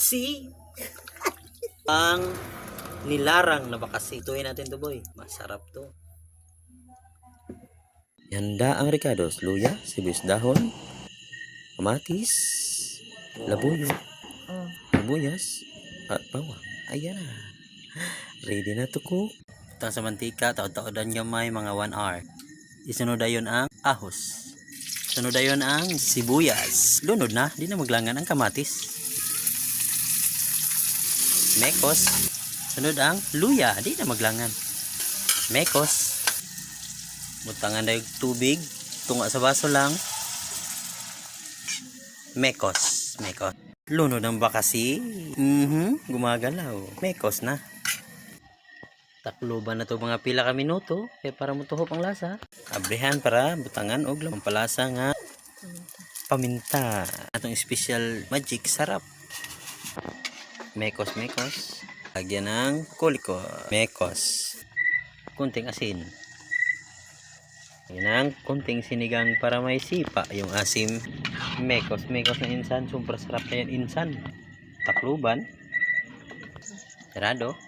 bakasi. Ang nilarang na bakasi. Tuhin natin to boy. Masarap to. Yanda ang ricados, luya, sibuyas dahon, kamatis, labuyo, Oh. sibuyas, at bawang. Ayan na. Ready na to cook. Ito sa mantika, taod-taodan gamay mga 1 hour. Isunod ayon ang ahos. Sunod ayon ang sibuyas. Lunod na, di na maglangan ang kamatis. Mekos. Sunod ang luya, di na maglangan. Mekos. Butangan na tubig. Tunga sa baso lang. Mekos. Mekos. Lunod ang bakasi. Mhm, gumagalaw. Mekos na. Takluban na to mga pila ka minuto. Kaya para mutuhop ang lasa. Abrihan para butangan og lamang palasa nga paminta. Atong special magic sarap. Mekos, mekos. Lagyan ng kuliko. Mekos. Kunting asin. Lagyan ng kunting sinigang para may sipa. Yung asim. Mekos, mekos na insan. Super sarap na yan insan. Takluban. Sarado.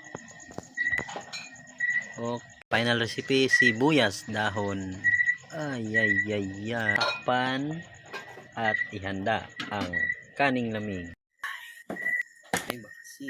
O final recipe, sibuyas, dahon. Ay, ay, ay, ay. Takpan at ihanda ang kaning lamig. Ay, bakasi.